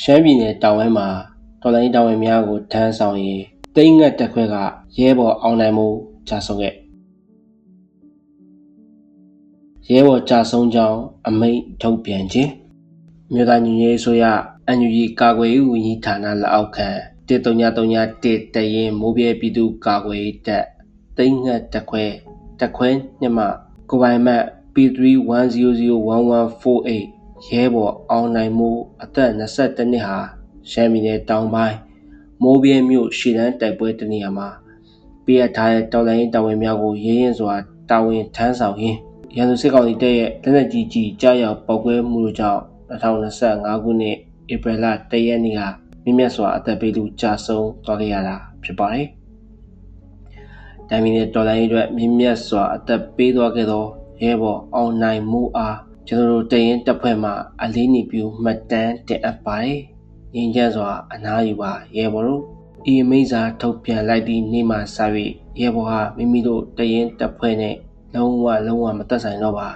ရှမ်းပြည်နယ်တောင်ပိုင်းမှာတော်လိုင်းတောင်ဝင်များကိုထမ်းဆောင်ရေးတိမ့်ငတ်တက်ခွဲကရဲဘော်အောင်နိုင်မှုကြာဆုံးခဲ့ရဲဘော်ကြာဆုံးကြောင်းအမိန့်ထုတ်ပြန်ခြင်းမြို့သားညီညွတ်ရေးဆိုရအန်ယူဂျီကာကွယ်ရေးဝန်ကြီးဌာနလက်အောက်ခံ13931တရင်မိုးပြဲပြည်သူကာကွယ်ရေးတပ်တိမ့်ငတ်တက်ခွဲတက်ခွဲနှစ်မှကိုပိုင်မတ် P31001148 ရဲဘော်အောင်နိုင်မှုအသက်22နှစ်ဟာရှမ်းပြည်နယ်တောင်ပိုင်းမိုးပြဲမြို့ရှေ့တန်းတိုက်ပွဲတနေရာမှာပြရထားတဲ့တော်လိုင်းတာဝန်များကိုရင်းရင်စွာတာဝန်ထမ်းဆောင်ရင်းရန်သူစစ်ကောင်စီတပ်ရဲ့လက်နက်ကြီးကြီးကြားရောက်ပောက်ကွဲမှုတို့ကြောင့်2025ခုနှစ်ဧပြီလ1ရက်နေ့ကမြင့်မြတ်စွာအသက်ပေးသူကြာဆုံးသွားခဲ့ရတာဖြစ်ပါတယ်။တိုင်းပြည်နဲ့တော်လိုင်းအတွက်မြင့်မြတ်စွာအသက်ပေးသွားခဲ့သောရဲဘော်အောင်နိုင်မှုအား ကျွန်တော်တို့တရင်တပ်ဖွဲ့မှအလေးနေပြုမှတ်တမ်းတင်အပ်ပါတယ်။ငင်းချမ်းစွာအနားယူပါရဲဘော်တို့ဤမိစာထုတ်ပြန်လိုက်သည့်နေ့မှစ၍ရဲဘော်ဟာမိမိတို့တရင်တပ်ဖွဲ့နဲ့လုံးဝလုံးဝမသက်ဆိုင်တော့ပါ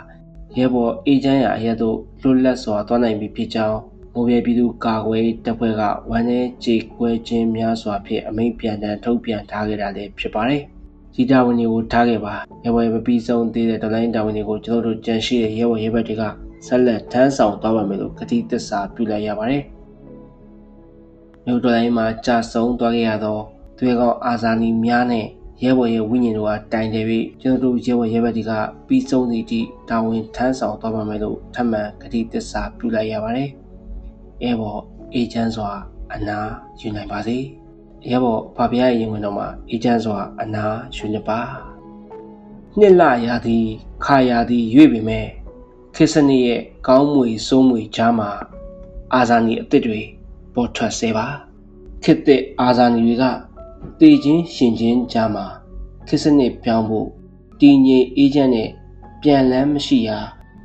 ရဲဘော်အေဂျင့်ရာအရက်တို့လွတ်လပ်စွာသွားနိုင်ပြီဖြစ်ကြောင်းမိုးပြပြည်သူကာကွယ်တပ်ဖွဲ့ကဝမ်းနေကြေကွဲခြင်းများစွာဖြင့်အမိန့်ပြန်တမ်းထုတ်ပြန်ထားခဲ့တာလည်းဖြစ်ပါတယ်။ စီတာဝန်တွေကိုထားခဲ့ပါရဲဘော်ရဲ့မပြီးဆုံးသေးတဲ့ဒလိုင်းတာဝန်တွေကိုကျွန်တော်တို့ကြံရှိတဲ့ရဲဘော်ရဲဘက်တွေကဆက်လက်ထမ်းဆောင်သွားပါမယ်လို့ကတိသစ္စာပြုလိုက်ရပါတယ်။မြို့တော်တိုင်းမှာကြာဆုံးသွားခဲ့ရသောသွေးကောင်းအာဇာနည်များနဲ့ရဲဘော်ရဲ့ဝိညာဉ်တို့ကတိုင်တယ်ပြီးကျွန်တော်တို့ရဲဘော်ရဲဘက်တွေကပြီးဆုံးသည့်အထိတာဝန်ထမ်းဆောင်သွားပါမယ်လို့ထပ်မံကတိသစ္စာပြုလိုက်ရပါတယ်။ရဲဘော်အေဂျင့်စွာအနာယူနိုင်ပါစေ။ ရဲဘော်ဖဗျားရဲ့ရင်ဝင်တော်မှာအေဂျင့်စွာအနာယူနေပါ။နှစ်လရာသည်ခါရာသည်ရွေ့ပေမဲ့ခေတ်စနစ်ရဲ့ကောင်းမွေစိုးမွေကြားမှာအာဇာနည်အစ်စ်တွေပေါ်ထွက်စေပါ။ခေတ်သစ်အာဇာနည်တွေကတည်ခြင်းရှင်ခြင်းကြားမှာခစ်စနစ်ပြောင်းဖို့တည်ငြိမ်အေးချမ်းတဲ့ပြန်လန်းမရှိရာ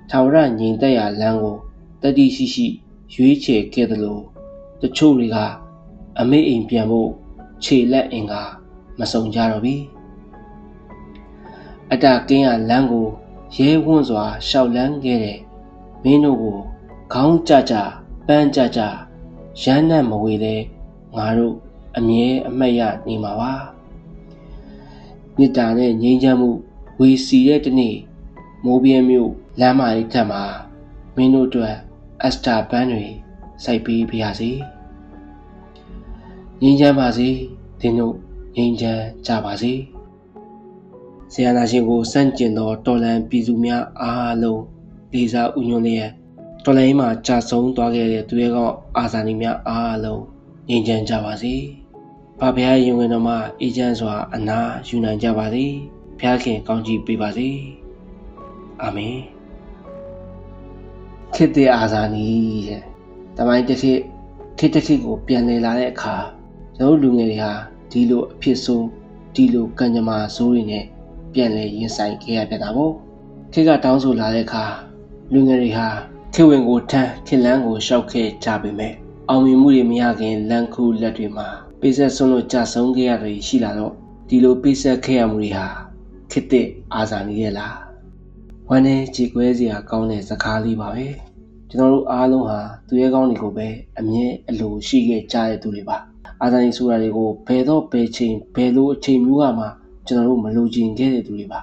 ထာဝရငြိမ်သက်ရာလမ်းကိုတတိရှိရှိရွေးချယ်ခဲ့သလိုတချို့တွေကအမေအိမ်ပြန်ဖို့ ခြေလက်အင်ကမစုံကြတော့ပြီအတကင်းရလမ်းကိုရဲဝံ့စွာရှောက်လန်းခဲ့တဲ့မင်းတို့ကိုခေါင်းကြကြပန်းကြကြရမ်းနဲ့မဝေလဲငါတို့အမြဲအမှတ်ရနေမှာပါမေတ္တာနဲ့ငြိမ်းချမ်းမှုဝေစီတဲ့တနေ့မိုးပြဲမြို့လမ်းမလေးထက်မှာမင်းတို့အတွက်အစတာဘန်းတွေစိုက်ပေးပါရစေ ငြိမ်းချမ်းပါစေသင်တို့ငြိမ်းချမ်းကြပါစေဆရာနာရှင်ကိုစန့်ကျင်သောတော်လန်ပြည်သူများအားလုံးလေးစားဥညွှန်းလျက်တော်လိုင်းမှာကြာဆုံးသွားခဲ့တဲ့သူရဲကောင်းအာဇာနည်များအားလုံးငြိမ်းချမ်းကြပါစေ။ဖဖရားယုံဝင်တော်မှာအေးချမ်းစွာအနာယူနိုင်ကြပါစေဖျားခင်ကောင်းချီးပေးပါစေအာမင်ခေတ္တအာဇာနည်တဲ့တမိုင်းတစ်ခေတ်ခေတ်တစ်ခေတ်ကိုပြန်လည်လာတဲ့အခါ ကျွန်တော်လူငယ်တွေဟာဒီလိုအဖြစ်ဆိုးဒီလိုကံကြမ္မာဆိုးတွေနဲ့ပြန်လည်ရင်ဆိုင်ခဲ့ရပြတာပေါ့ခေတ်ကတောင်းဆိုလာတဲ့အခါလူငယ်တွေဟာခေဝင်ကိုထမ်းခေလန်းကိုရှောက်ခဲ့ကြပေမဲ့အောင်မြင်မှုတွေမရခင်လန်ခုလက်တွေမှာပေးဆက်ဆုံးလို့ကြဆုံးခဲ့ရတွေရှိလာတော့ဒီလိုပေးဆက်ခဲ့ရမှုတွေဟာခစ်တဲ့အာဇာနည်ရဲ့လားဝမ်းနဲ့ကြည်ကွဲစရာကောင်းတဲ့စကားလေးပါပဲကျွန်တော်တို့အားလုံးဟာသူရဲကောင်းတွေကိုပဲအမြဲအလိုရှိခဲ့ကြတဲ့သူတွေပါ အာဇာနည်ဆိုတာတွေကိုဘယ်တော့ဘယ်ချိန်ဘယ်လိုအချိန်မျိုးကမှကျွန်တော်တို့မလိုချင်ခဲ့တဲ့သူတွေပါ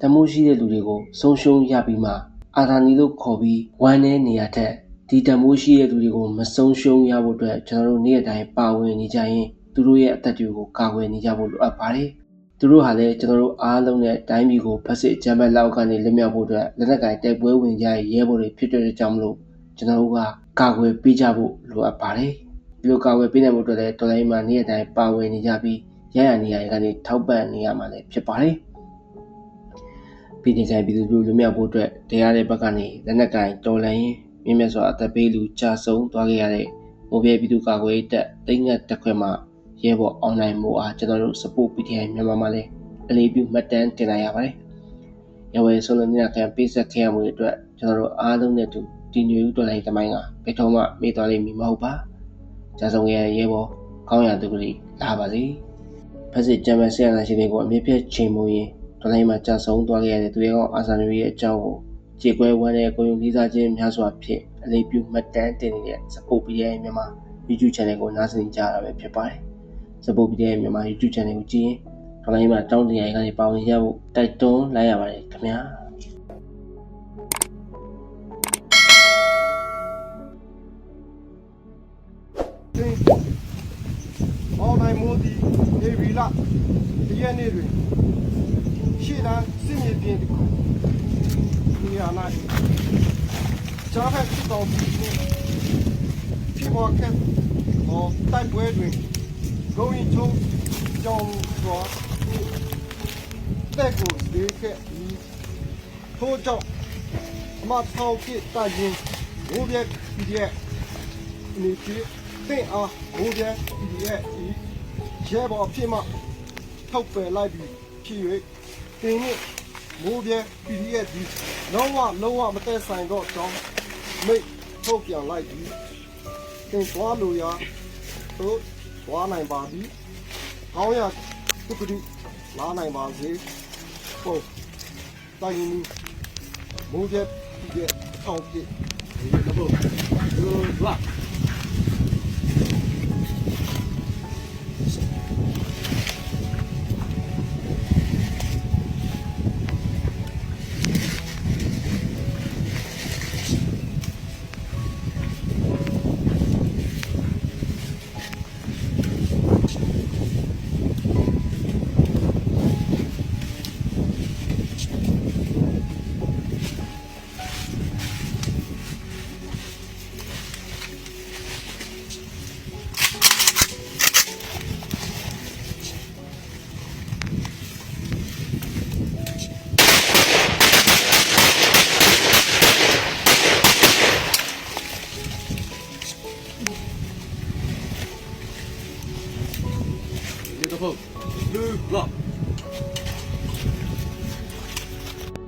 တမိုးရှိတဲ့လူတွေကိုဆုံးရှုံးရပြီးမှအာဇာနည်လို့ခေါ်ပြီးဝမ်းနဲ့နေရာထက်ဒီတမိုးရှိတဲ့လူတွေကိုမဆုံးရှုံးရဖို့အတွက်ကျွန်တော်တို့နေ့တိုင်းပါဝင်နေကြရင်သူတို့ရဲ့အသက်တွေကိုကာကွယ်နေကြဖို့လိုအပ်ပါတယ်။သူတို့ဟာလည်းကျွန်တော်တို့အားလုံးနဲ့တိုင်းပြည်ကိုဖက်စစ်အကြမ်းဖက်လောက်ကနေလွတ်မြောက်ဖို့အတွက်လက်နက်ကင်တိုက်ပွဲဝင်ကြရဲဘော်တွေဖြစ်တဲ့ကြောင့်မလို့ကျွန်တော်တို့ကကာကွယ်ပေးကြဖို့လိုအပ်ပါတယ်။ ဒီလိုကာကွယ်ပေးနိုင်ဖို့အတွက်လည်းတော်လိုင်းမှာနေ့တိုင်းပါဝင်နေကြပြီးရရနေရကနေထောက်ပံ့နေရမှာလည်းဖြစ်ပါတယ်။ပြည်နယ်ဆိုင်ပြည်သူတို့လွတ်မြောက်ဖို့အတွက်တရားတဲ့ဘက်ကနေလက်နက်ကင်တော်လိုင်းမြင့်မြတ်စွာအသက်ပေးလူကြာဆုံးသွားခဲ့ရတဲ့မိုးပြဲပြည်သူကာကွယ်တပ်တိတ်ငတ်တက်ခွဲမှာရဲဘော်အွန်လိုင်းမို့အားကျွန်တော်တို့ support PTI မြန်မာမှာလည်းအလေးပြုမှတ်တမ်းတင်လိုက်ရပါတယ်။ရဝဲဆုံးလို့ညခံပေးဆက်ခဲ့ရမှုတွေအတွက်ကျွန်တော်တို့အားလုံးနဲ့တူတည်ငြိမ်တော်လိုင်းတမိုင်းကဘယ်တော့မှမေ့သွားလိမ့်မည်မဟုတ်ပါ။ ကြာဆုံးရတဲ့ရဲဘော်ကောင်းရသူတွေလာပါစေ။ဖက်စစ်ဂျမန်ဆရာနာရှင်တွေကိုအမြင့်ပြတ်ချိန်မူရင်တော်လိုင်းမှာကြာဆုံးသွားခဲ့ရတဲ့သူရဲ့အာဆာနရီရဲ့အကြောင်းကိုကြေကွဲဝမ်းတဲ့ကိုယုံလေးစားခြင်းများစွာဖြင့်အလေးပြုမှတ်တမ်းတင်နေတဲ့ support PTI မြန်မာ YouTube channel ကိုနားဆင်ကြရတာပဲဖြစ်ပါတယ်။ Support PDF မြန်မာ YouTube channel ကိုကြည့်ရင်ဒေါ်လာရင်းမှာတောင်းတင်ရိုင်ကနေပါဝင်ရဖို့တိုက်တွန်းလိုက်ရပါတယ်ခင်ဗျာ။ ချင်းမောင်နိုင်မိုးသည်ဒေဗီလာတရက်နေ့တွင်ရှေ့တန်းစစ်မြေပြင်တစ်ခုဒီရနာဂျာဟက်စစ်တော်ပြီးဖြစ်ပေါ်ခဲ့ဟောတိုက်ပွဲတွင်ဂုံရင်ချုံကြောင်စွာတက်ကိုဒေခဲ့ပြီးထို့ကြောင့်အမထောက်ဖြစ်တရင်ဘိုးပြက်ပြက်နေပြီ တင့်အားဘိုးပြန်ဒီရဲ့ဒီရဲဘော်အဖြစ်မှထောက်ပယ်လိုက်ပြီးဖြစ်၍တင်းနဲ့ဘိုးပြန်ဒီရဲ့ဒီလုံးဝလုံးဝမသက်ဆိုင်တော့ကြောင်းမိတ်ထုတ်ပြန်လိုက်ပြီးတင်သွားလို့ရတို့သွားနိုင်ပါပြီကောင်းရသူကတိလာနိုင်ပါစေဟုတ်တိုင်းရင်ဘိုးပြန်ဒီရဲ့ထောက်ပြဒီတော့ဒီလာမြ